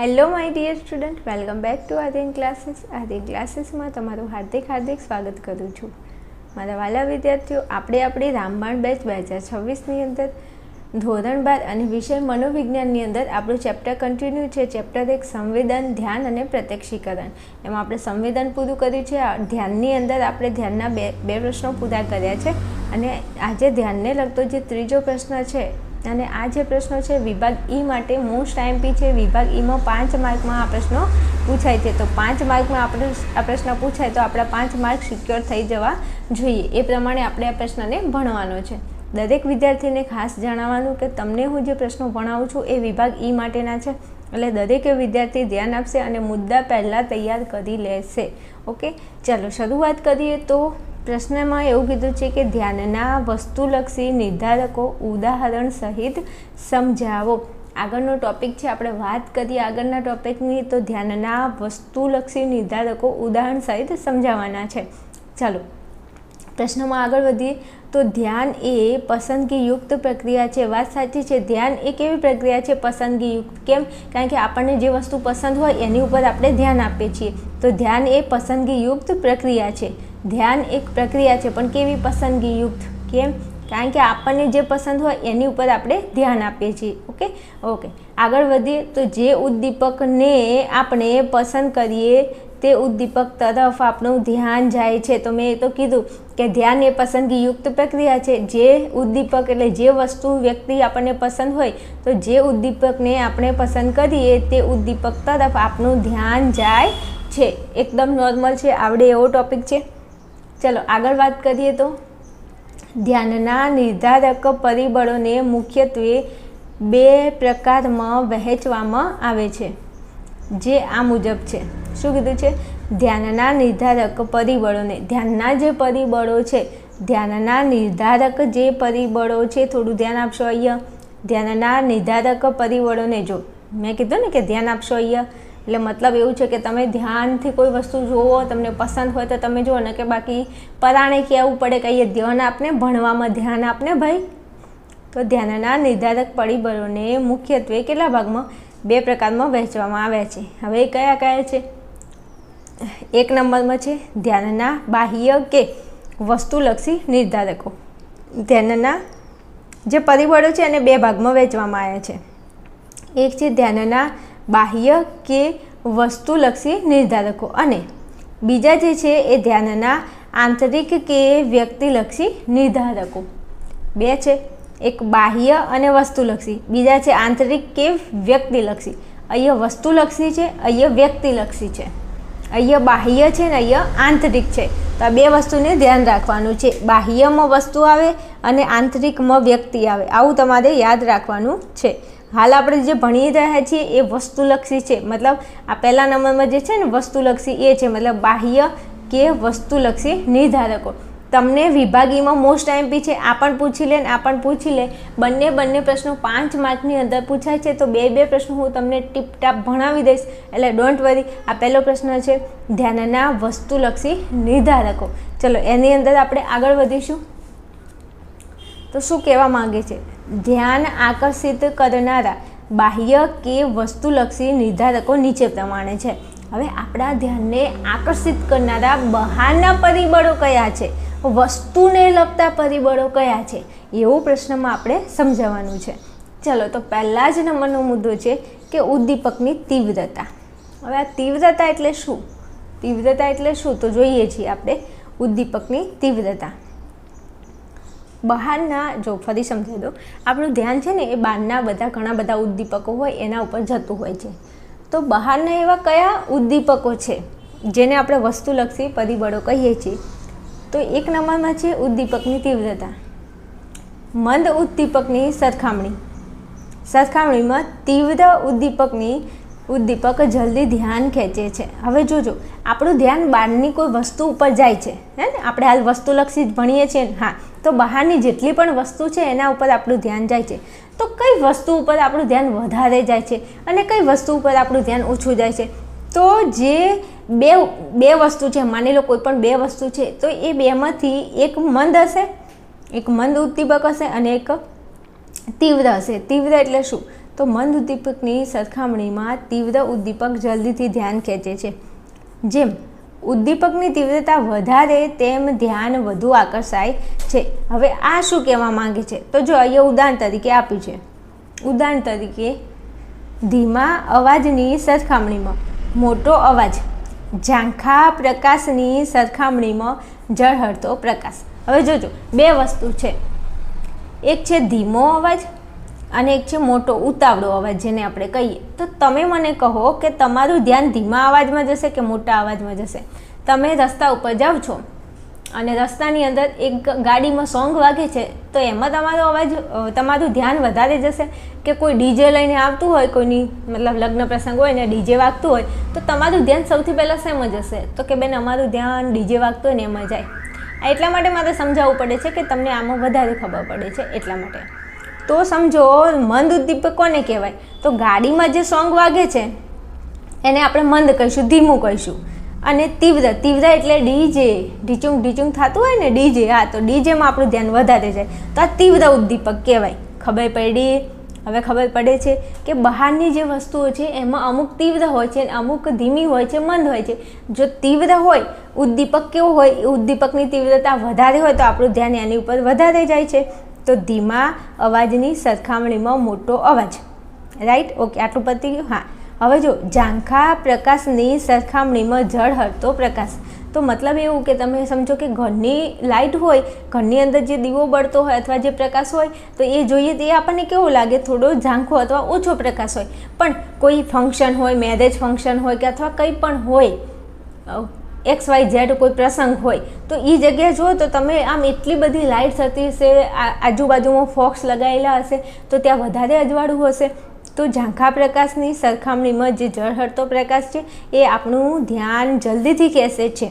Hello my dear student welcome back to Adin classes Adin ક્લાસીસમાં તમારું હાર્દિક હાર્દિક સ્વાગત કરું છું. મારા વાલા વિદ્યાર્થીઓ, આપણે આપણી રામબાણ બેચ બે હજાર છવ્વીસની અંદર, ધોરણ બાર અને વિષય મનોવિજ્ઞાનની અંદર આપણું ચેપ્ટર કન્ટિન્યુ છે. ચેપ્ટર એક, સંવેદન, ધ્યાન અને પ્રત્યક્ષીકરણ. એમાં આપણે સંવેદન પૂરું કર્યું છે. ધ્યાનની અંદર આપણે ધ્યાનના બે બે પ્રશ્નો પૂરા કર્યા છે. અને આજે ધ્યાનને લગતો જે ત્રીજો પ્રશ્ન છે અને આ જે પ્રશ્નો છે, વિભાગ ઈ માટે મોસ્ટ આઈએમપી છે. વિભાગ ઈમાં પાંચ માર્કમાં આ પ્રશ્નો પૂછાય છે. તો પાંચ માર્કમાં આપણે આ પ્રશ્ન પૂછાય તો આપણા પાંચ માર્ક સિક્યોર થઈ જવા જોઈએ. એ પ્રમાણે આપણે આ પ્રશ્નને ભણવાનો છે. દરેક વિદ્યાર્થીને ખાસ જણાવવાનું કે તમને હું જે પ્રશ્નો ભણાવું છું એ વિભાગ ઈ માટેના છે. એટલે દરેકે વિદ્યાર્થી ધ્યાન આપશે અને મુદ્દા પહેલાં તૈયાર કરી લેશે. ઓકે? ચાલો, શરૂઆત કરીએ તો પ્રશ્નમાં એવું કીધું છે કે ધ્યાનના વસ્તુલક્ષી નિર્ધારકો ઉદાહરણ સહિત સમજાવો. આગળનો ટોપિક છે, આપણે વાત કરીએ આગળના ટોપિકની તો ધ્યાનના વસ્તુલક્ષી નિર્ધારકો ઉદાહરણ સહિત સમજાવવાના છે. ચાલો, પ્રશ્નમાં આગળ વધીએ. તો ધ્યાન એ પસંદગીયુક્ત પ્રક્રિયા છે. વાત સાચી છે, ધ્યાન એ કેવી પ્રક્રિયા છે? પસંદગીયુક્ત કેમ? કારણ કે આપણને જે વસ્તુ પસંદ હોય, એની ઉપર આપણે ધ્યાન આપીએ છીએ. તો ધ્યાન એ પસંદગીયુક્ત પ્રક્રિયા છે. ધ્યાન એક પ્રક્રિયા છે, પણ કેવી પસંદગીયુક્ત? કેમ? કારણ કે આપણને જે પસંદ હોય, એની ઉપર આપણે ધ્યાન આપીએ છીએ. ઓકે? ઓકે. આગળ વધીએ, તો જે ઉદ્દીપકને આપણે પસંદ કરીએ, તે ઉદ્દીપક તરફ આપણું ધ્યાન જાય છે. તો મેં એ તો કીધું કે ધ્યાન એ પસંદગીયુક્ત પ્રક્રિયા છે. જે ઉદ્દીપક એટલે જે વસ્તુ વ્યક્તિ આપણને પસંદ હોય, તો જે ઉદ્દીપકને આપણે પસંદ કરીએ, તે ઉદ્દીપક તરફ આપણું ધ્યાન જાય છે. એકદમ નોર્મલ છે, આવડે એવો ટોપિક છે. ચલો, આગળ વાત કરીએ તો. ધ્યાનના નિર્ધારક પરિબળોને મુખ્યત્વે બે પ્રકારમાં વહેંચવામાં આવે છે, જે આ મુજબ છે. શું કીધું છે? ધ્યાનના નિર્ધારક પરિબળોને, ધ્યાનના જે પરિબળો છે, ધ્યાનના નિર્ધારક જે પરિબળો છે, થોડું ધ્યાન આપશો અહીંયા. ધ્યાનના નિર્ધારક પરિબળોને જો, મેં કીધું ને કે ધ્યાન આપશો અહીંયા. એટલે મતલબ એવું છે કે તમે ધ્યાનથી કોઈ વસ્તુ જુઓ, તમને પસંદ હોય તો તમે જુઓ ને કે બાકી પરાણે કહેવું પડે કે અહીંયા ધ્યાન આપને, ભણવામાં ધ્યાન આપને ભાઈ. તો ધ્યાનના નિર્ધારક પરિબળોને મુખ્યત્વે કેટલા ભાગમાં? બે પ્રકારમાં વહેંચવામાં આવ્યા છે. હવે કયા કયા છે? એક નંબરમાં છે ધ્યાનના બાહ્ય કે વસ્તુલક્ષી નિર્ધારકો. ધ્યાનના જે પરિબળો છે એને બે ભાગમાં વહેંચવામાં આવ્યા છે. એક છે ધ્યાનના બાહ્ય કે વસ્તુલક્ષી નિર્ધારકો. અને બીજા જે છે એ ધ્યાનના આંતરિક કે વ્યક્તિલક્ષી નિર્ધારકો. બે છે, એક બાહ્ય અને વસ્તુલક્ષી. બીજા છે આંતરિક કે વ્યક્તિલક્ષી. અહીંયા વસ્તુલક્ષી છે અહીંયા વ્યક્તિલક્ષી છે. અહીંયા બાહ્ય છે ને અહીંયા આંતરિક છે. તો આ બે વસ્તુને ધ્યાન રાખવાનું છે. બાહ્યમાં વસ્તુ આવે અને આંતરિકમાં વ્યક્તિ આવે. આવું તમારે યાદ રાખવાનું છે. હાલ આપણે જે ભણી રહ્યા છીએ એ વસ્તુલક્ષી છે. મતલબ આ પહેલા નંબરમાં જે છે ને વસ્તુલક્ષી એ છે. મતલબ બાહ્ય કે વસ્તુલક્ષી નિર્ધારકો. તમને વિભાગીમાં મોસ્ટ આઈમપી છે, આ પણ પૂછી લે ને આ પણ પૂછી લે. બંને બંને પ્રશ્નો પાંચ માર્કની અંદર પૂછાય છે, તો બે બે પ્રશ્નો હું તમને ટીપટાપ ભણાવી દઈશ. એટલે ડોન્ટ વરી આ પહેલો પ્રશ્ન છે, ધ્યાનના વસ્તુલક્ષી નિર્ધારકો. ચલો, એની અંદર આપણે આગળ વધીશું. તો શું કહેવા માંગે છે? ધ્યાન આકર્ષિત કરનારા બાહ્ય કે વસ્તુલક્ષી નિર્ધારકો નીચે પ્રમાણે છે. હવે આપણા ધ્યાનને આકર્ષિત કરનારા બહારના પરિબળો કયા છે? વસ્તુને લગતા પરિબળો કયા છે? એવું પ્રશ્નમાં આપણે સમજાવવાનું છે. ચલો, તો પહેલાં જ નંબરનો મુદ્દો છે કે ઉદ્દીપકની તીવ્રતા. હવે આ તીવ્રતા એટલે શું? તીવ્રતા એટલે શું? તો જોઈએ છીએ આપણે ઉદ્દીપકની તીવ્રતા. બહારના જો ફરી સમજાવી દો આપણું ધ્યાન છે ને એ બહારના બધા ઘણા બધા ઉદ્દીપકો હોય, એના ઉપર જતું હોય છે. તો બહારના એવા કયા ઉદ્દીપકો છે, જેને આપણે વસ્તુલક્ષી પરિબળો કહીએ છીએ? તો એક નંબરમાં છે ઉદ્દીપકની તીવ્રતા. મંદ ઉદ્દીપકની સરખામણી. સરખામણીમાં તીવ્ર ઉદ્દીપકની ઉદ્દીપક જલ્દી ધ્યાન ખેંચે છે. હવે જોજો, આપણું ધ્યાન બહારની કોઈ વસ્તુ ઉપર જાય છે, હે ને? આપણે હાલ વસ્તુલક્ષી જ ભણીએ છીએ હા તો બહારની જેટલી પણ વસ્તુ છે, એના ઉપર આપણું ધ્યાન જાય છે. તો કઈ વસ્તુ ઉપર આપણું ધ્યાન વધારે જાય છે અને કઈ વસ્તુ ઉપર આપણું ધ્યાન ઓછું જાય છે? તો જે બે બે વસ્તુ છે, માની લો કોઈ પણ બે વસ્તુ છે, તો એ બેમાંથી એક મંદ હશે, એક મંદ ઉદ્દીપક હશે અને એક તીવ્ર હશે. તીવ્ર એટલે શું? તો મંદ ઉદ્દીપકની સરખામણીમાં તીવ્ર ઉદ્દીપક જલ્દીથી ધ્યાન ખેંચે છે. જેમ ઉદ્દીપકની તીવ્રતા વધારે તેમ ધ્યાન વધુ આકર્ષાય છે. હવે આ શું કહેવા માંગે છે? તો જો અહીંયા ઉદાહરણ તરીકે આપ્યું છે. ઉદાહરણ તરીકે, ધીમા અવાજની સરખામણીમાં મોટો અવાજ, ઝાંખા પ્રકાશની સરખામણીમાં ઝળહળતો પ્રકાશ. હવે જોજો, બે વસ્તુ છે. એક છે ધીમો અવાજ અને એક છે મોટો ઉતાવળો અવાજ જેને આપણે કહીએ. તો તમે મને કહો કે તમારું ધ્યાન ધીમા અવાજમાં જશે કે મોટા અવાજમાં જશે? તમે રસ્તા ઉપર જાઓ છો અને રસ્તાની અંદર એક ગાડીમાં સોંગ વાગે છે, તો એમાં તમારો અવાજ તમારું ધ્યાન વધારે જશે કે કોઈ ડીજે લઈને આવતું હોય, કોઈની મતલબ લગ્ન પ્રસંગ હોય ને ડીજે વાગતું હોય, તો તમારું ધ્યાન સૌથી પહેલાં શેમાં જશે? તો કે બેન, અમારું ધ્યાન ડીજે વાગતું હોય ને એમાં જાય. એટલા માટે મારે સમજાવવું પડે છે કે તમને આમાં વધારે ખબર પડે છે, એટલા માટે. તો સમજો, મંદ ઉદ્દીપક કોને કહેવાય? તો ગાડીમાં જે સોંગ વાગે છે, એને આપણે મંદ કહીશું, ધીમું કહીશું. અને તીવ્ર તીવ્ર એટલે ડીજે. ઢીચુંગ ઢીચુંગ થતું હોય ને ડીજે, હા, તો ડીજેમાં આપણું ધ્યાન વધારે જાય તો આ તીવ્ર ઉદ્દીપક કહેવાય. ખબર પડી? હવે ખબર પડે છે કે બહારની જે વસ્તુઓ છે, એમાં અમુક તીવ્ર હોય છે અને અમુક ધીમી હોય છે, મંદ હોય છે. જો તીવ્ર હોય, ઉદ્દીપક કેવો હોય? ઉદ્દીપકની તીવ્રતા વધારે હોય તો આપણું ધ્યાન એની ઉપર વધારે જાય છે. તો ધીમા અવાજની સરખામણીમાં મોટો અવાજ. રાઈટ ઓકે આટલું પતી ગયું? હા. હવે જો, ઝાંખા પ્રકાશની સરખામણીમાં ઝળહળતો પ્રકાશ. તો મતલબ એવું કે તમે સમજો કે ઘરની લાઇટ હોય, ઘરની અંદર જે દીવો બળતો હોય અથવા જે પ્રકાશ હોય, તો એ જોઈએ તો આપણને કેવો લાગે? થોડો ઝાંખો અથવા ઓછો પ્રકાશ હોય. પણ કોઈ ફંક્શન હોય મેરેજ ફંક્શન હોય કે અથવા કંઈ પણ હોય એક્સ વાય ઝેડ કોઈ પ્રસંગ હોય, તો એ જગ્યાએ જુઓ તો તમે આમ એટલી બધી લાઇટ્સ હતી હશે આજુબાજુમાં ફોક્સ લગાવેલા હશે, તો ત્યાં વધારે અજવાળું હશે. તો ઝાંખા પ્રકાશની સરખામણીમાં જે ઝળહળતો પ્રકાશ છે, એ આપણું ધ્યાન જલ્દીથી ખેંચે છે.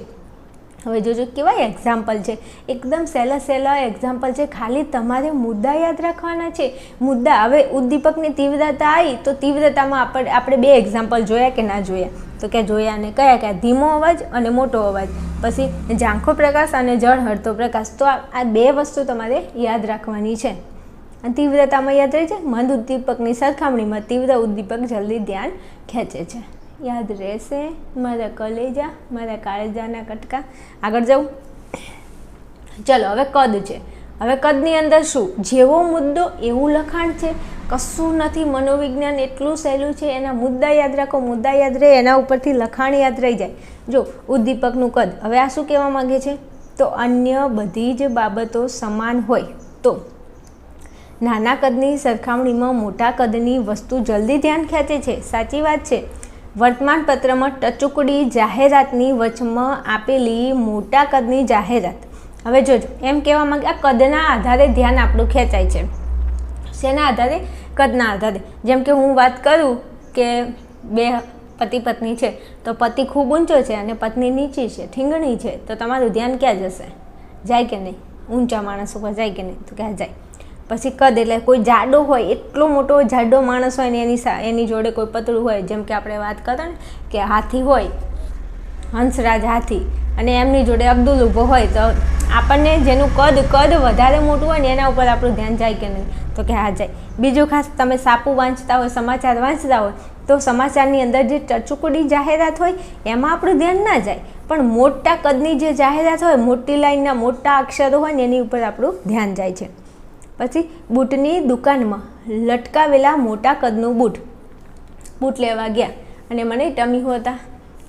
હવે જોજો કેવા એક્ઝામ્પલ છે. એકદમ સહેલા સહેલા એક્ઝામ્પલ છે. ખાલી તમારે મુદ્દા યાદ રાખવાના છે. મુદ્દા, હવે ઉદ્દીપકની તીવ્રતા આવી તો તીવ્રતામાં આપણે આપણે બે એક્ઝામ્પલ જોયા કે ના જોયા? તો કે જોયા ને કયા કયા? ધીમો અવાજ અને મોટો અવાજ. પછી ઝાંખો પ્રકાશ અને જળ હળતો પ્રકાશ. તો આ બે વસ્તુ તમારે યાદ રાખવાની છે. અને તીવ્રતામાં યાદ રહે છે? મંદ ઉદ્દીપકની સરખામણીમાં તીવ્ર ઉદ્દીપક જલ્દી ધ્યાન ખેંચે છે. યાદ રહેશે. મારા કલેજા, મારા કાળજાના કટકા. આગળ જાઉં. ચલો, હવે કદ છે. હવે કદની અંદર શું? જેવો મુદ્દો એવું લખાણ છે, કશું નથી મનોવિજ્ઞાન એટલું સહેલું છે, એના મુદ્દા યાદ રાખો. મુદ્દા યાદ રહે, એના ઉપરથી લખાણ યાદ રહી જાય. જો, ઉદ્દીપકનું કદ. હવે આ શું કહેવા માંગે છે? તો અન્ય બધી જ બાબતો સમાન હોય. તો, નાના કદની સરખામણીમાં મોટા કદની વસ્તુ જલ્દી ધ્યાન ખેંચે છે. સાચી વાત છે. વર્તમાનપત્રમાં ટચુકડી જાહેરાતની વચમાં આપેલી મોટા કદની જાહેરાત. હવે જોજો, એમ કહેવા માંગે, આ કદના આધારે ધ્યાન આપણું ખેંચાય છે. શેના આધારે? કદના આધારે. જેમ કે હું વાત કરું કે બે પતિ પત્ની છે, તો પતિ ખૂબ ઊંચો છે અને પત્ની નીચી છે, ઠીંગણી છે, તો તમારું ધ્યાન ક્યાં જશે? જાય કે નહીં? ઊંચા માણસ ઉપર જાય કે નહીં? તો ક્યાં જાય? પછી કદ એટલે કોઈ જાડો હોય, એટલો મોટો જાડો માણસ હોય ને એની એની જોડે કોઈ પતળું હોય, જેમ કે આપણે વાત કરતા ને કે હાથી હોય, હંસરાજ હાથી અને એમની જોડે અબ્દુલ ઊભો હોય, તો આપણને જેનું કદ કદ વધારે મોટું હોય ને એના ઉપર આપણું ધ્યાન જાય કે નહીં? તો કે હા, જાય. બીજું ખાસ તમે સાપુ વાંચતા હોય, સમાચાર વાંચતા હોય, તો સમાચારની અંદર જે ટચુકડી જાહેરાત હોય, એમાં આપણું ધ્યાન ના જાય. પણ મોટા કદની જે જાહેરાત હોય, મોટી લાઈનના મોટા અક્ષરો હોય ને એની ઉપર આપણું ધ્યાન જાય છે. પછી બૂટની દુકાનમાં લટકાવેલા મોટા કદનું બૂટ. બૂટ લેવા ગયા અને મને ટમી હતા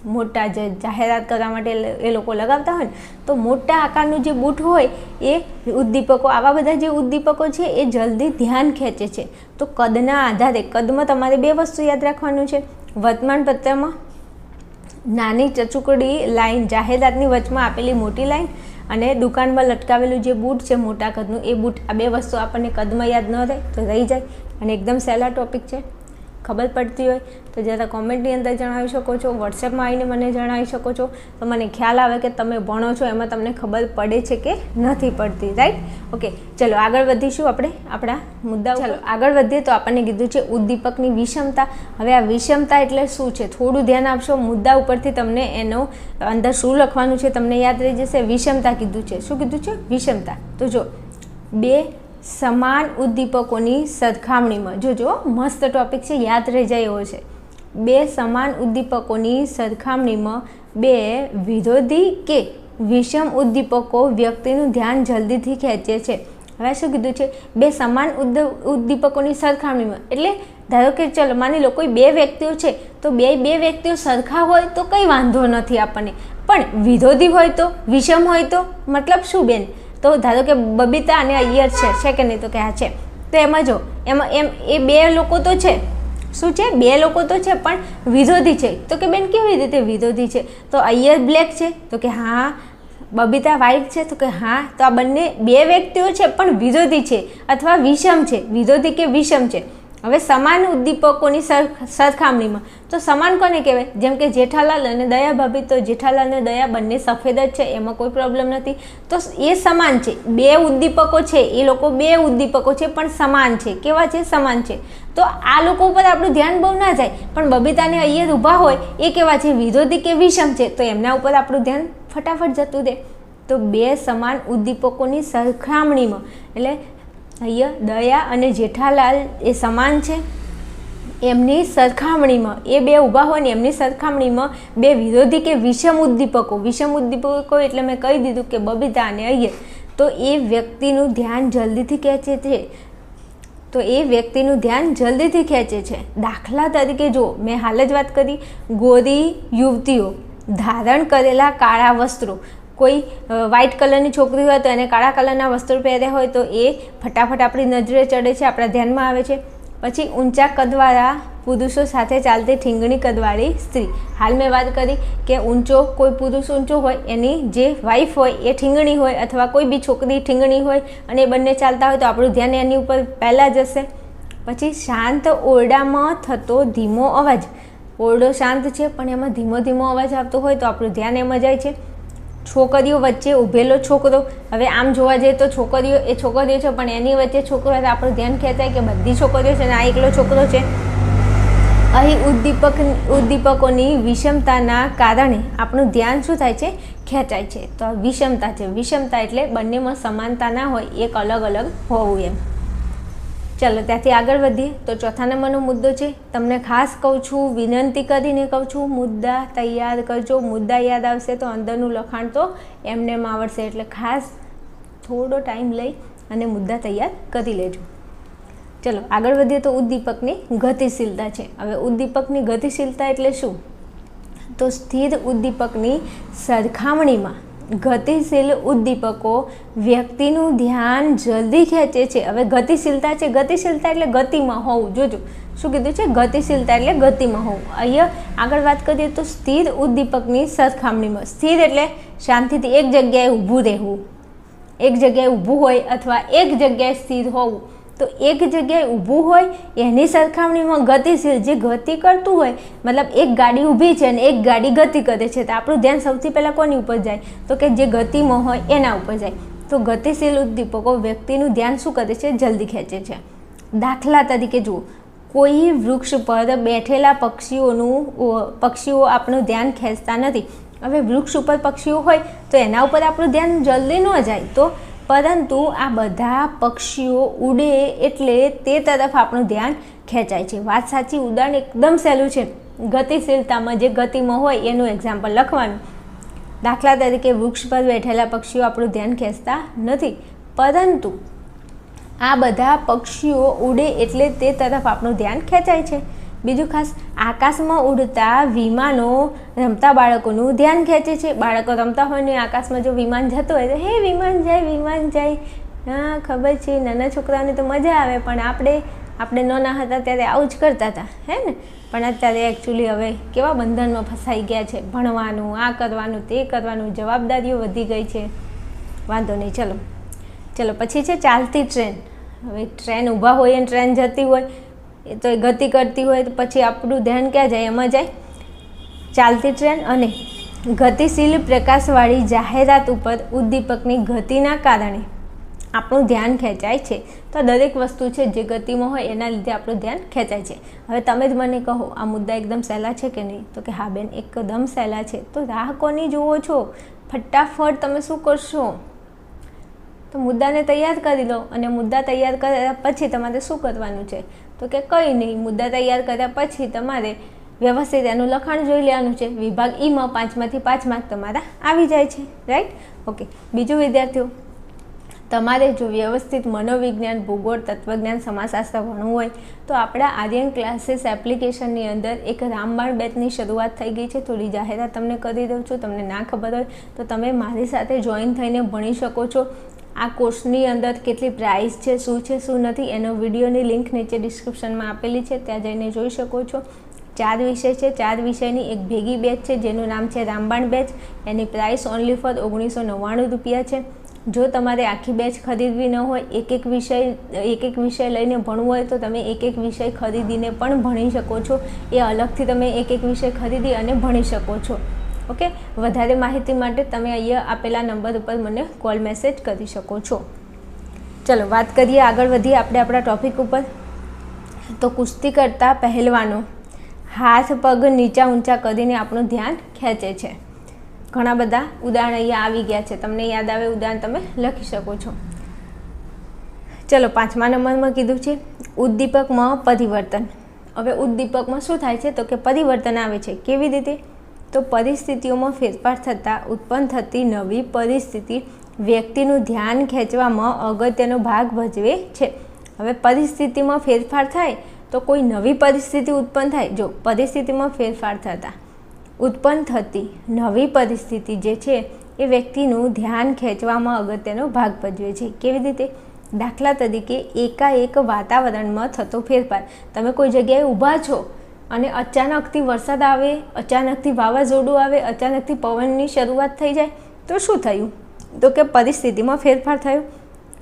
મોટા જે જાહેરાત કરવા માટે એ લોકો લગાવતા હોય તો મોટા આકારનું જે બૂટ હોય એ ઉદ્દીપકો, આવા બધા જે ઉદ્દીપકો છે એ જલ્દી ધ્યાન ખેંચે છે. તો કદના આધારે, કદમાં તમારે બે વસ્તુ યાદ રાખવાનું છે. વર્તમાનપત્રમાં નાની ચચુકડી લાઈન, જાહેરાતની વચમાં આપેલી મોટી લાઈન અને દુકાનમાં લટકાવેલું જે બૂટ છે, મોટા કદનું, એ બૂટ આ બે વસ્તુ આપણને કદમાં યાદ ન રહે તો રહી જાય અને એકદમ સહેલા ટોપિક છે. ખબર પડતી હોય તો જરા કોમેન્ટની અંદર જણાવી શકો છો વોટ્સએપમાં આવીને મને જણાવી શકો છો. તો મને ખ્યાલ આવે કે તમે ભણો છો એમાં તમને ખબર પડે છે કે નથી પડતી રાઈટ ઓકે ચલો આગળ વધીશું આપણે આપણા મુદ્દા ચલો. આગળ વધીએ તો આપણને કીધું છે ઉદ્દીપકની વિષમતા. હવે આ વિષમતા એટલે શું છે? થોડું ધ્યાન આપશો મુદ્દા ઉપરથી તમને એનો અંદર શું લખવાનું છે તમને યાદ રહી જશે. વિષમતા કીધું છે. શું કીધું છે? વિષમતા. તો જો બે સમાન ઉદ્દીપકોની સરખામણીમાં. જોજો મસ્ત ટોપિક છે, યાદ રહી જાય એવો છે. બે સમાન ઉદ્દીપકોની સરખામણીમાં બે વિરોધી કે વિષમ ઉદ્દીપકો વ્યક્તિનું ધ્યાન જલ્દીથી ખેંચે છે. હવે શું કીધું છે? બે સમાન ઉદ્દીપકોની સરખામણીમાં. એટલે ધારો કે ચલો, માની લો કોઈ બે વ્યક્તિઓ છે, તો બે બે વ્યક્તિઓ સરખા હોય તો કંઈ વાંધો નથી આપણને. પણ વિરોધી હોય તો, વિષમ હોય તો, મતલબ શું બેન? તો ધારો કે બબીતા અને અય્યર છે છે કે નહીં તો કે આ છે. તો એમાં જો, એમાં એમ, એ બે લોકો તો છે. શું છે? બે લોકો તો છે, પણ વિરોધી છે. તો કે બેન કેવી રીતે વિરોધી છે? તો અય્યર બ્લેક છે, તો કે હા. બબીતા વ્હાઈટ છે, તો કે હા. તો આ બંને બે વ્યક્તિઓ છે, પણ વિરોધી છે, અથવા વિષમ છે. વિરોધી કે વિષમ છે. હવે સમાન ઉદ્દીપકોની સરખામણીમાં. તો સમાન કોને કહેવાય? જેમ કે જેઠાલાલ અને દયા ભાભી, તો જેઠાલાલ અને દયા બંને સફેદ જ છે, એમાં કોઈ પ્રોબ્લેમ નથી. તો એ સમાન છે. બે ઉદ્દીપકો છે, એ લોકો બે ઉદ્દીપકો છે, પણ સમાન છે. કેવા છે? સમાન છે. તો આ લોકો ઉપર આપણું ધ્યાન બહુ ના જાય. પણ બબીતાને અહીંયા ઊભા હોય, એ કેવા છે? વિરોધી કે વિષમ છે? તો એમના ઉપર આપણું ધ્યાન ફટાફટ જતું દે. તો બે સમાન ઉદ્દીપકોની સરખામણીમાં. એટલે અહીંયા દયા અને જેઠાલાલ એ સમાન છે. એમની સરખામણીમાં, એ બે ઊભા હોય ને, એમની સરખામણીમાં બે વિરોધી કે વિષમ ઉદ્દીપકો વિષમ ઉદ્દીપકો એટલે મેં કહી દીધું કે બબીતા અને અહીંયા તો એ વ્યક્તિનું ધ્યાન જલ્દીથી ખેંચે છે. તો એ વ્યક્તિનું ધ્યાન જલ્દીથી ખેંચે છે. દાખલા તરીકે જો મેં હાલ જ વાત કરી, ગોરી યુવતીઓ ધારણ કરેલા કાળા વસ્ત્રો કોઈ વ્હાઇટ કલરની છોકરી હોય તો એને કાળા કલરના વસ્ત્રો પહેર્યા હોય તો એ ફટાફટ આપણી નજરે ચડે છે, આપણા ધ્યાનમાં આવે છે. પછી ઊંચા કદવાળા પુરુષો સાથે ચાલતી ઠીંગણી કદવાળી સ્ત્રી. હાલ મેં વાત કરી કે ઊંચો કોઈ પુરુષ ઊંચો હોય, એની જે વાઈફ હોય, એ ઠીંગણી હોય અથવા કોઈ બી છોકરી ઠીંગણી હોય અને એ બંને ચાલતા હોય તો આપણું ધ્યાન એની ઉપર પહેલાં જશે પછી શાંત ઓરડામાં થતો ધીમો અવાજ. ઓરડો શાંત છે, પણ એમાં ધીમો ધીમો અવાજ આવતો હોય તો આપણું ધ્યાન એમાં જાય છે. છોકરીઓ વચ્ચે ઊભેલો છોકરો. હવે આમ જોવા જઈએ તો છોકરીઓ એ છોકરીઓ છે, પણ એની વચ્ચે છોકરો આપણું ધ્યાન ખેંચાય કે બધી છોકરીઓ છે ને આ એકલો છોકરો છે. અહીં ઉદ્દીપક, ઉદ્દીપકોની વિષમતાના કારણે આપણું ધ્યાન શું થાય છે? ખેંચાય છે. તો વિષમતા છે. વિષમતા એટલે બંનેમાં સમાનતા ના હોય, એક અલગ અલગ હોવું એમ. ચાલો ત્યાંથી આગળ વધીએ. તો ચોથા નંબરનો મુદ્દો છે. તમને ખાસ કહું છું, વિનંતી કરીને કહું છું, મુદ્દા તૈયાર કરજો. મુદ્દા યાદ આવશે તો અંદરનું લખાણ તો એમને એમ આવડશે. એટલે ખાસ થોડો ટાઈમ લઈ અને મુદ્દા તૈયાર કરી લેજો. ચલો આગળ વધીએ તો ઉદ્દીપકની ગતિશીલતા છે. હવે ઉદ્દીપકની ગતિશીલતા એટલે શું? તો સ્થિર ઉદ્દીપકની સરખામણીમાં ગતિશીલ ઉદ્દીપકો વ્યક્તિનું ધ્યાન જલ્દી ખેંચે છે. હવે ગતિશીલતા છે. ગતિશીલતા એટલે ગતિમાં હોવું. જોજો. શું કીધું છે? ગતિશીલતા એટલે ગતિમાં હોવું. અહીંયા આગળ વાત કરીએ તો સ્થિર ઉદ્દીપકની સરખામણીમાં. સ્થિર એટલે શાંતિથી એક જગ્યાએ ઊભું રહેવું. એક જગ્યાએ ઊભું હોય અથવા એક જગ્યાએ સ્થિર હોવું. તો એક જગ્યાએ ઊભું હોય, એની સરખામણીમાં ગતિશીલ જે ગતિ કરતું હોય, મતલબ એક ગાડી ઊભી છે અને એક ગાડી ગતિ કરે છે, તો આપણું ધ્યાન સૌથી પહેલાં કોની ઉપર જાય? તો કે જે ગતિમાં હોય એના ઉપર જાય. તો ગતિશીલ ઉદ્દીપકો વ્યક્તિનું ધ્યાન શું કરે છે? જલ્દી ખેંચે છે. દાખલા તરીકે જુઓ. કોઈ વૃક્ષ પર બેઠેલા પક્ષીઓનું પક્ષીઓ આપણું ધ્યાન ખેંચતા નથી. હવે વૃક્ષ ઉપર પક્ષીઓ હોય, તો એના ઉપર આપણું ધ્યાન જલ્દી ન જાય. તો પરંતુ આ બધા પક્ષીઓ ઉડે એટલે તે તરફ આપણું ધ્યાન ખેંચાય છે. વાત સાચી ઉદાહરણ એકદમ સહેલું છે. ગતિશીલતામાં જે ગતિમાં હોય એનું એક્ઝામ્પલ લખવાનું. દાખલા તરીકે વૃક્ષ પર બેઠેલા પક્ષીઓ આપણું ધ્યાન ખેંચતા નથી. પરંતુ આ બધા પક્ષીઓ ઉડે એટલે તે તરફ આપણું ધ્યાન ખેંચાય છે. બીજું ખાસ, આકાશમાં ઉડતા વિમાનો રમતા બાળકોનું ધ્યાન ખેંચે છે. બાળકો રમતા હોય ને આકાશમાં જો વિમાન જતું હોય તો, હે, વિમાન જાય વિમાન જાય. હા, ખબર છે, નાના છોકરાઓને તો મજા આવે, પણ આપણે આપણે નાના હતા ત્યારે આવું જ કરતા હતા, હે ને? પણ અત્યારે એકચ્યુઅલી હવે કેવા બંધનમાં ફસાઈ ગયા છે. ભણવાનું, આ કરવાનું, તે કરવાનું, જવાબદારીઓ વધી ગઈ છે. વાંધો નહીં, ચલો. ચલો, પછી છે ચાલતી ટ્રેન. હવે ટ્રેન ઊભા હોય અને ટ્રેન જતી હોય. એ તો એ ગતિ કરતી હોય તો પછી આપણું ધ્યાન ક્યાં જાય? એમાં જાય? ચાલતી ટ્રેન અને ગતિશીલ પ્રકાશવાળી જાહેરાત ઉપર ઉદ્દીપકની ગતિના કારણે આપણું ધ્યાન ખેંચાય છે. તો દરેક વસ્તુ છે જે ગતિમાં હોય એના લીધે આપણું ધ્યાન ખેંચાય છે. હવે તમે જ મને કહો, આ મુદ્દા એકદમ સહેલા છે કે નહીં? તો કે હા બેન, એકદમ સહેલા છે. તો રાહ કોની જુઓ છો? ફટાફટ તમે શું કરશો? તો મુદ્દાને તૈયાર કરી લો અને મુદ્દા તૈયાર કર્યા પછી તમારે શું કરવાનું છે? તો કે કંઈ નહીં, મુદ્દા તૈયાર કર્યા પછી તમારે વ્યવસ્થિત એનું લખાણ જોઈ લેવાનું છે. વિભાગ ઈમાં પાંચમાંથી પાંચ માર્ક તમારા આવી જાય છે રાઈટ ઓકે બીજું વિદ્યાર્થીઓ, તમારે જો વ્યવસ્થિત મનોવિજ્ઞાન, ભૂગોળ, તત્વજ્ઞાન, સમાજશાસ્ત્ર ભણવું હોય, તો આપણા આર્યન ક્લાસીસ એપ્લિકેશનની અંદર એક રામબાણ બેચની શરૂઆત થઈ ગઈ છે. થોડી જાહેરાત તમને કરી દઉં છું. તમને ના ખબર હોય તો તમે મારી સાથે જોઈન થઈને ભણી શકો છો. આ કોર્સની અંદર કેટલી પ્રાઇસ છે, શું છે, શું નથી, એનો વિડીયોની લિંક નીચે ડિસ્ક્રિપ્શનમાં આપેલી છે, ત્યાં જઈને જોઈ શકો છો. ચાર વિષય છે, ચાર વિષયની એક ભેગી બેચ છે, જેનું નામ છે રામબાણ બેચ એની પ્રાઇસ ઓનલી ફોર ઓગણીસો નવ્વાણું રૂપિયા છે. જો તમારે આખી બેચ ખરીદવી ન હોય, એક એક વિષય, એક એક વિષય લઈને ભણવું હોય, તો તમે એક એક વિષય ખરીદીને પણ ભણી શકો છો. એ અલગથી તમે એક એક વિષય ખરીદી અને ભણી શકો છો. ઓકે? વધારે માહિતી માટે તમે અહીંયા આપેલા નંબર ઉપર મને કોલ મેસેજ કરી શકો છો. ચલો, વાત કરીએ આગળ વધીએ આપણે આપણા ટોપિક ઉપર. તો કુસ્તી કરતા પહેલવાનો હાથ, પગ નીચા ઊંચા કરીને આપણું ધ્યાન ખેંચે છે. ઘણા બધા ઉદાહરણ અહીંયા આવી ગયા છે. તમને યાદ આવે ઉદાહરણ તમે લખી શકો છો. ચલો, પાંચમા નંબરમાં કીધું છે, ઉદ્દીપકમાં પરિવર્તન. હવે ઉદ્દીપકમાં શું થાય છે? તો કે પરિવર્તન આવે છે. કેવી રીતે? તો પરિસ્થિતિઓમાં ફેરફાર થતાં ઉત્પન્ન થતી નવી પરિસ્થિતિ વ્યક્તિનું ધ્યાન ખેંચવામાં અગત્યનો ભાગ ભજવે છે. હવે પરિસ્થિતિમાં ફેરફાર થાય તો કોઈ નવી પરિસ્થિતિ ઉત્પન્ન થાય. જો પરિસ્થિતિમાં ફેરફાર થતાં ઉત્પન્ન થતી નવી પરિસ્થિતિ જે છે એ વ્યક્તિનું ધ્યાન ખેંચવામાં અગત્યનો ભાગ ભજવે છે. કેવી રીતે? દાખલા તરીકે એકાએક વાતાવરણમાં થતો ફેરફાર. તમે કોઈ જગ્યાએ ઊભા છો અને અચાનકથી વરસાદ આવે, અચાનકથી વાવાઝોડું આવે, અચાનકથી પવનની શરૂઆત થઈ જાય, તો શું થયું? તો કે પરિસ્થિતિમાં ફેરફાર થયો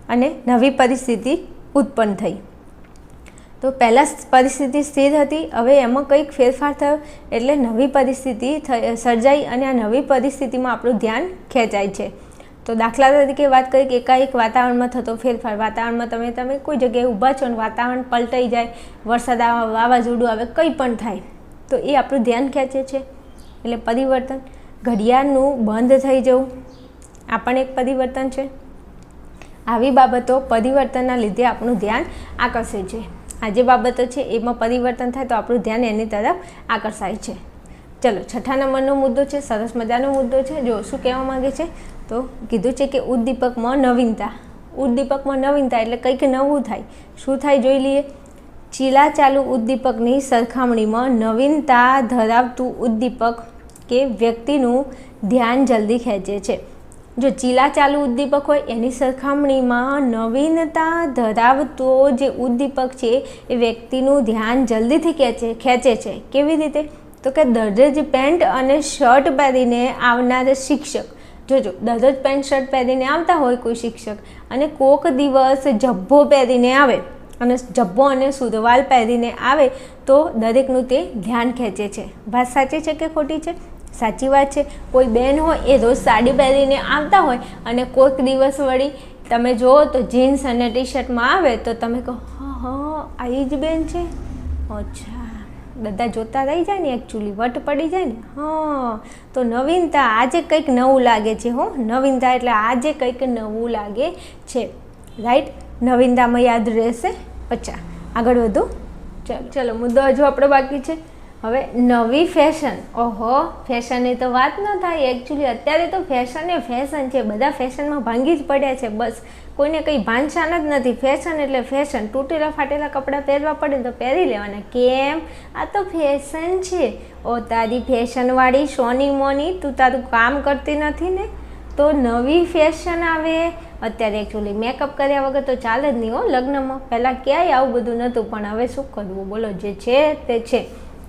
અને નવી પરિસ્થિતિ ઉત્પન્ન થઈ. તો પહેલાં પરિસ્થિતિ સ્થિર હતી, હવે એમાં કંઈક ફેરફાર થયો, એટલે નવી પરિસ્થિતિ સર્જાઈ અને આ નવી પરિસ્થિતિમાં આપણું ધ્યાન ખેંચાય છે. તો દાખલા તરીકે વાત કરીએ કે એકાએક વાતાવરણમાં થતો ફેરફાર, વાતાવરણમાં તમે તમે કોઈ જગ્યાએ ઊભા છો અને વાતાવરણ પલટાઈ જાય, વરસાદ આવે, વાવાઝોડું આવે, કંઈ પણ થાય, તો એ આપણું ધ્યાન ખેંચે છે. એટલે પરિવર્તન, ઘડિયાળનું બંધ થઈ જવું, આ પણ એક પરિવર્તન છે. આવી બાબતો પરિવર્તનના લીધે આપણું ધ્યાન આકર્ષે છે. આ જે બાબતો છે, એમાં પરિવર્તન થાય તો આપણું ધ્યાન એની તરફ આકર્ષાય છે. ચલો, છઠ્ઠા નંબરનો મુદ્દો છે, સરસ મજાનો મુદ્દો છે. જો શું કહેવા માગે છે તો કીધું છે કે ઉદ્દીપકમાં નવીનતા. ઉદ્દીપકમાં નવીનતા એટલે કંઈક નવું થાય. શું થાય જોઈ લઈએ? ચીલા ચાલુ ઉદ્દીપકની સરખામણીમાં નવીનતા ધરાવતું ઉદ્દીપક કે વ્યક્તિનું ધ્યાન જલ્દી ખેંચે છે. જો ચીલા ચાલુ ઉદ્દીપક હોય, એની સરખામણીમાં નવીનતા ધરાવતો જે ઉદ્દીપક છે, એ વ્યક્તિનું ધ્યાન જલ્દીથી ખેંચે ખેંચે છે. કેવી રીતે? તો કે દરરોજ પેન્ટ અને શર્ટ પહેરીને આવનાર શિક્ષક જોજો દરરોજ પેન્ટ શર્ટ પહેરીને આવતા હોય કોઈ શિક્ષક. અને કોક દિવસ જબ્બો પહેરીને આવે અને જબ્બો અને સુરવાલ પહેરીને આવે તો દરેકનું તે ધ્યાન ખેંચે છે. વાત સાચી છે કે ખોટી છે? સાચી વાત છે. કોઈ બેન હોય એ રોજ સાડી પહેરીને આવતા હોય અને કોઈક દિવસ વળી તમે જુઓ તો જીન્સ અને ટી શર્ટમાં આવે તો તમે કહો, હા હા, આ જ બેન છે? અચ્છા. બધા જોતા રહી જાય ને એકચ્યુઅલી વટ પડી જાય ને, હા, તો નવીનતા આજે કંઈક નવું લાગે છે હો. નવીનતા એટલે આજે કંઈક નવું લાગે છે. રાઈટ નવીનતામાં યાદ રહેશે? અચ્છા, આગળ વધુ. ચાલો, ચલો, મુદ્દો હજુ આપણો બાકી છે. હવે નવી ફેશન. ઓહો, ફેશનની તો વાત ન થાય. એકચ્યુઅલી અત્યારે તો ફેશન એ ફેશન છે. બધા ફેશનમાં ભાંગી જ પડ્યા છે. બસ કોઈને કંઈ ભાનશાન જ નથી. ફેશન એટલે ફેશન તૂટેલા ફાટેલા કપડાં પહેરવા પડે તો પહેરી લેવાના. કેમ? આ તો ફેશન છે. ઓ તારી ફેશનવાળી સોની મોની, તું તારું કામ કરતી નથી ને? તો નવી ફેશન આવે. અત્યારે એકચ્યુઅલી મેકઅપ કર્યા વગર તો ચાલે જ નહીં હો લગ્નમાં. પહેલાં ક્યાંય આવું બધું નહોતું, પણ હવે શું કરવું? બોલો, જે છે તે છે.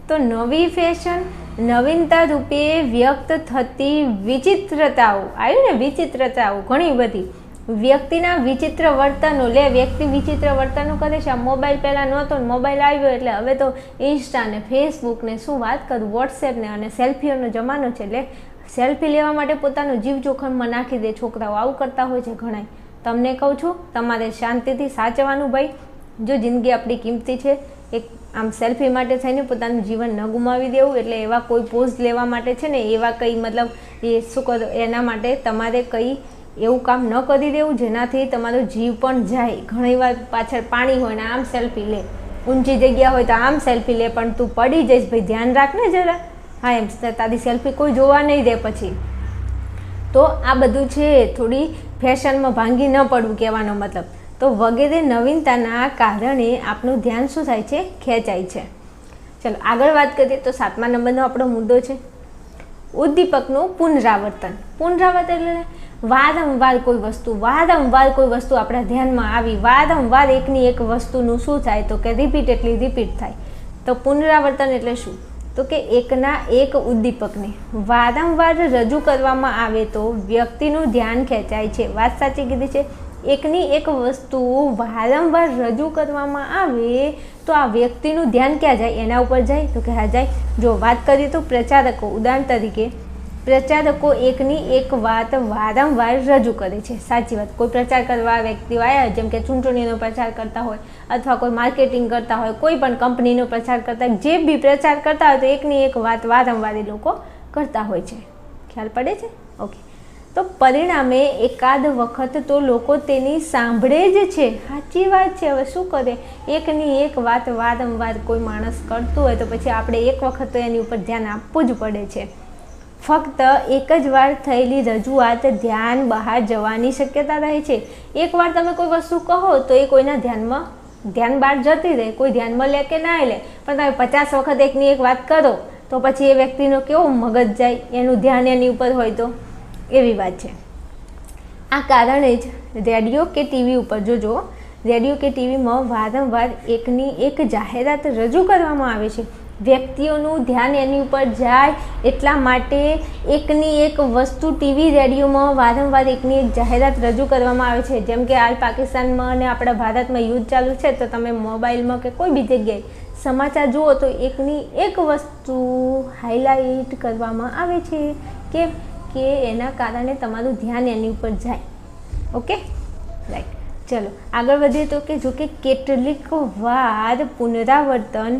તો નવી ફેશન નવીનતા રૂપે વ્યક્ત થતી વિચિત્રતાઓ. આવ્યું ને? વિચિત્રતાઓ ઘણી બધી. વ્યક્તિના વિચિત્ર વર્તનો લે, વ્યક્તિ વિચિત્ર વર્તનો કરે છે. આ મોબાઈલ પહેલાં નહોતો મોબાઈલ આવ્યો એટલે હવે તો ઇન્સ્ટા ને ફેસબુક ને, શું વાત કરું વોટ્સએપને અને સેલ્ફીઓનો જમાનો છે. એટલે સેલ્ફી લેવા માટે પોતાનો જીવ જોખમમાં નાખી દે છોકરાઓ. આવું કરતા હોય છે ઘણાય. તમને કહું છું, તમારે શાંતિથી સાચવાનું ભાઈ. જો જિંદગી આપણી કિંમતી છે, એક આમ સેલ્ફી માટે થઈને પોતાનું જીવન ન ગુમાવી દેવું એટલે એવા કોઈ પોઝ લેવા માટે છે ને, એવા કંઈ મતલબ એ શું કરો એના માટે તમારે કંઈ એવું કામ ન કરી દેવું, જેનાથી તમારો જીવ પણ જાય. ઘણીવાર પાછળ પાણી હોય ને આમ સેલ્ફી લે. ઊંચી જગ્યા હોય તો આમ સેલ્ફી લે, પણ તું પડી જઈશ. ભાઈ, ધ્યાન રાખને જરા. હા, એમ તારી સેલ્ફી કોઈ જોવા નહીં દે પછી. તો આ બધું છે થોડી ફેશનમાં ભાંગી ન પડવું કહેવાનો મતલબ. તો વગેરે નવીનતાના કારણે આપણું ધ્યાન શું થાય છે? ખેંચાય છે. ચલો, આગળ વાત કરીએ તો સાતમા નંબરનો આપણો મુદ્દો છે. ઉદ્દીપકનું પુનરાવર્તન. પુનરાવર્તન એટલે વારંવાર કોઈ વસ્તુ, વારંવાર કોઈ વસ્તુ આપણા ધ્યાનમાં આવી, વારંવાર એકની એક વસ્તુનું શું થાય તો કે રિપીટ એટલી રિપીટ થાય. તો પુનરાવર્તન એટલે શું? તો કે એકના એક ઉદ્દીપકને વારંવાર રજૂ કરવામાં આવે તો વ્યક્તિનું ધ્યાન ખેંચાય છે. વાત સાચી કીધી છે? એકની એક વસ્તુ વારંવાર રજૂ કરવામાં આવે તો આ વ્યક્તિનું ધ્યાન ક્યાં જાય? એના ઉપર જાય? તો કે હા, જાય. જો વાત કરીએ તો પ્રચારકો, ઉદાહરણ તરીકે પ્રચારકો એકની એક વાત વારંવાર રજૂ કરે છે. સાચી વાત. કોઈ પ્રચાર કરવા વ્યક્તિ આવ્યા જેમ કે ચૂંટણીનો પ્રચાર કરતા હોય, અથવા કોઈ માર્કેટિંગ કરતા હોય, કોઈ પણ કંપનીનો પ્રચાર કરતા જે બી પ્રચાર કરતા હોય, તો એકની એક વાત વારંવાર એ લોકો કરતા હોય છે. ખ્યાલ પડે છે? ઓકે. તો પરિણામે એકાદ વખત તો લોકો તેની સાંભળે જ છે. સાચી વાત છે. હવે શું કરે? એકની એક વાત વારંવાર કોઈ માણસ કરતું હોય, તો પછી આપણે એક વખત તો એની ઉપર ધ્યાન આપવું જ પડે છે. ફક્ત એક જ વાર થયેલી રજૂઆત ધ્યાન બહાર જવાની શક્યતા રહે છે. એકવાર તમે કોઈ વસ્તુ કહો તો એ કોઈના ધ્યાનમાં, ધ્યાન બહાર જતી રહે, કોઈ ધ્યાનમાં લે કે ના લે. પણ તમે પચાસ વખત એકની એક વાત કરો તો પછી એ વ્યક્તિનો કેવો મગજ જાય, એનું ધ્યાન એની ઉપર હોય તો? એવી વાત છે. આ કારણે જ રેડિયો કે ટીવી ઉપર જોજો. રેડિયો કે ટીવીમાં વારંવાર એકની એક જાહેરાત રજૂ કરવામાં આવે છે. વ્યક્તિઓનું ધ્યાન એની ઉપર જાય એટલા માટે એકની એક વસ્તુ ટીવી, રેડિયોમાં વારંવાર એકની એક જાહેરાત રજૂ કરવામાં આવે છે. જેમ કે હાલ પાકિસ્તાનમાં અને આપણા ભારતમાં યુદ્ધ ચાલુ છે, તો તમે મોબાઈલમાં કે કોઈ બી જગ્યાએ સમાચાર જુઓ તો એકની એક વસ્તુ હાઇલાઇટ કરવામાં આવે છે કે કે એના કારણે તમારું ધ્યાન એની ઉપર જાય. ઓકે રાઈટ ચલો, આગળ વધીએ તો કે જો કે કેટલીક વાર પુનરાવર્તન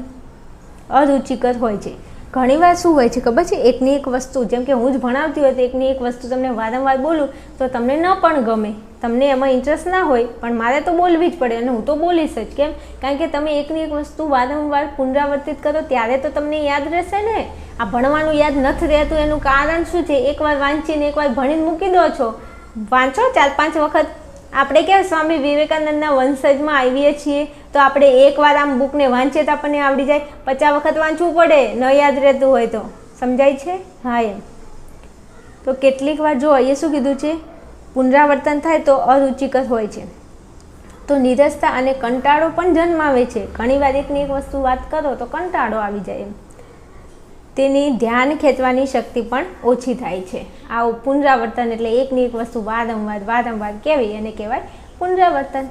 અરુચિકર હોય છે. ઘણીવાર શું હોય છે ખબર છે? એકની એક વસ્તુ, જેમ કે હું જ ભણાવતી હોય તો એકની એક વસ્તુ તમને વારંવાર બોલું તો તમને ન પણ ગમે. તમને એમાં ઇન્ટરેસ્ટ ના હોય, પણ મારે તો બોલવી જ પડે અને હું તો બોલીશ જ. કેમ? કારણ કે તમે એકની એક વસ્તુ વારંવાર પુનરાવર્તિત કરો ત્યારે તો તમને યાદ રહેશે ને? આ ભણવાનું યાદ નથી રહેતું, એનું કારણ શું છે? એકવાર વાંચીને એકવાર ભણીને મૂકી દો છો. વાંચો, ચાર પાંચ વખત. આપણે કેમ સ્વામી વિવેકાનંદના વંશજમાં આવીએ છીએ? તો આપણે એકવાર આમ બુકને વાંચીએ તો આપણને આવડી જાય. પચાસ વખત વાંચવું પડે, ન યાદ રહેતું હોય તો. સમજાય છે? હા એમ. તો કેટલીક વાર જો એ શું કીધું છે? પુનરાવર્તન થાય તો અરુચિકર હોય છે. તો નિરસતા અને કંટાળો પણ જન્માવે છે. ઘણીવાર એકની એક વસ્તુ વાત કરો તો કંટાળો આવી જાય એમ. તેની ધ્યાન ખેંચવાની શક્તિ પણ ઓછી થાય છે. આવું પુનરાવર્તન એટલે એકની એક વસ્તુ વારંવાર વારંવાર કહેવી એને કહેવાય પુનરાવર્તન.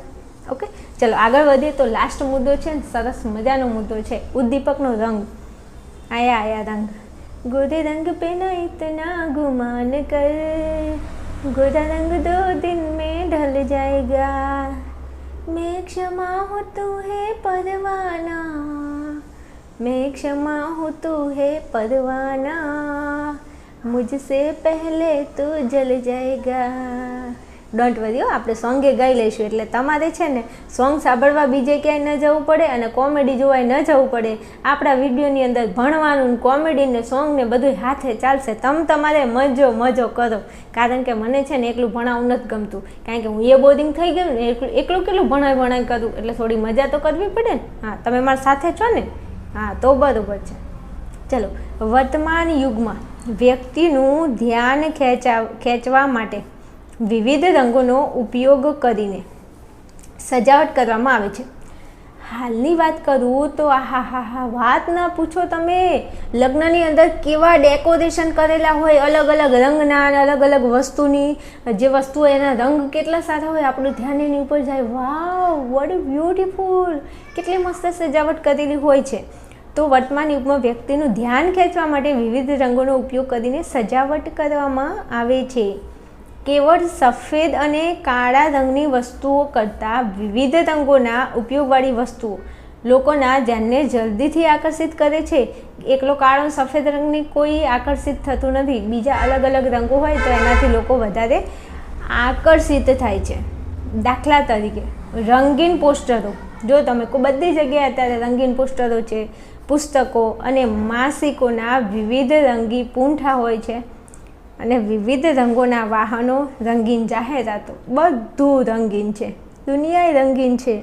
ઓકે? ચલો, આગળ વધીએ તો લાસ્ટ મુદ્દો છે ને, સરસ મજાનો મુદ્દો છે, ઉદ્દીપકનો રંગ. આયા આયા રંગ. ગોરે રંગ પે ના ઇતના ગુમાન કર. ગોરા રંગ દો દિન મેં ઢલ જાયગા. મેં ક્ષમા હો તું હે પરવાના. મેં ક્ષમા હો તું હે પરવાના. મુજસે પહેલે તું જલ જાયગા. ડોન્ટ વરી હો, આપણે સોંગે ગાઈ લઈશું. એટલે તમારે છે ને સોંગ સાંભળવા બીજે ક્યાંય ન જવું પડે અને કોમેડી જોવાય ન જવું પડે. આપણા વિડીયોની અંદર ભણવાનું કોમેડી ને સોંગ ને બધું હાથે ચાલશે. તમ તમારે મજો મજો કરો. કારણ કે મને છે ને એકલું ભણાવવું નથી ગમતું. કારણ કે હું એ બોરિંગ થઈ ગયું ને એકલું એકલું કેટલું ભણાય ભણાય કરું? એટલે થોડી મજા તો કરવી પડે ને. હા, તમે મારા સાથે છો ને? હા, તો બરાબર છે. ચલો, વર્તમાન યુગમાં વ્યક્તિનું ધ્યાન ખેંચા, ખેંચવા માટે વિવિધ રંગોનો ઉપયોગ કરીને સજાવટ કરવામાં આવે છે. હાલની વાત કરું તો આહા હા હા વાત ના પૂછો તમે. લગ્નની અંદર કેવા ડેકોરેશન કરેલા હોય, અલગ અલગ રંગના અલગ અલગ વસ્તુની. જે વસ્તુ હોય એના રંગ કેટલા સારા હોય, આપણું ધ્યાન એની ઉપર જાય. વાવ વોટ બ્યુટીફુલ કેટલી મસ્ત સજાવટ કરેલી હોય છે. તો વર્તમાન યુગમાં વ્યક્તિનું ધ્યાન ખેંચવા માટે વિવિધ રંગોનો ઉપયોગ કરીને સજાવટ કરવામાં આવે છે. કેવળ સફેદ અને કાળા રંગની વસ્તુઓ કરતાં વિવિધ રંગોના ઉપયોગવાળી વસ્તુઓ. લોકોના ધ્યાનને જલ્દીથી આકર્ષિત કરે છે. એકલો કાળો સફેદ રંગની કોઈ આકર્ષિત થતું નથી. બીજા અલગ અલગ રંગો હોય તો એનાથી લોકો વધારે આકર્ષિત થાય છે. દાખલા તરીકે, રંગીન પોસ્ટરો. જો તમે બધી જગ્યાએ અત્યારે રંગીન પોસ્ટરો છે, પુસ્તકો અને માસિકોના વિવિધ રંગી પૂંઠા હોય છે અને વિવિધ રંગોના વાહનો રંગીન જાહેરાતો, બધું રંગીન છે. દુનિયા રંગીન છે.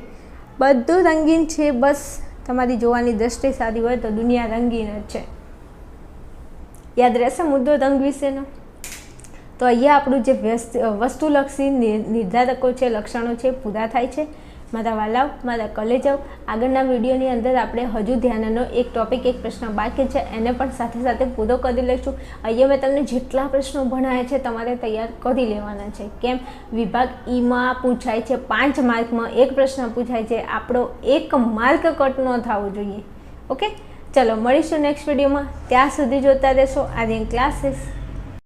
બધું રંગીન છે, બસ તમારી જોવાની દ્રષ્ટિ સારી હોય તો દુનિયા રંગીન જ છે. યાદ રહેશે મુદ્દો રંગ વિશેનો? તો અહીંયા આપણું જે વસ્તુલક્ષી નિર્ધારકો છે, લક્ષણો છે, પૂરા થાય છે. મારા વાલાવ મારા કલેજાઓ આગળના વિડીયોની અંદર આપણે હજુ ધ્યાનનો એક ટોપિક એક પ્રશ્ન બાકી છે, એને પણ સાથે સાથે પૂરો કરી લઈશું. અહીંયા મેં તમને જેટલા પ્રશ્નો ભણાયા છે, તમારે તૈયાર કરી લેવાના છે. કેમ? વિભાગ ઈમાં પૂછાય છે, પાંચ માર્કમાં એક પ્રશ્ન પૂછાય છે, આપણો એક માર્ક કટ ન થવો જોઈએ. ઓકે? ચલો, મળીશું નેક્સ્ટ વિડીયોમાં ત્યાં સુધી જોતા રહેશો. આર્યન ક્લાસીસ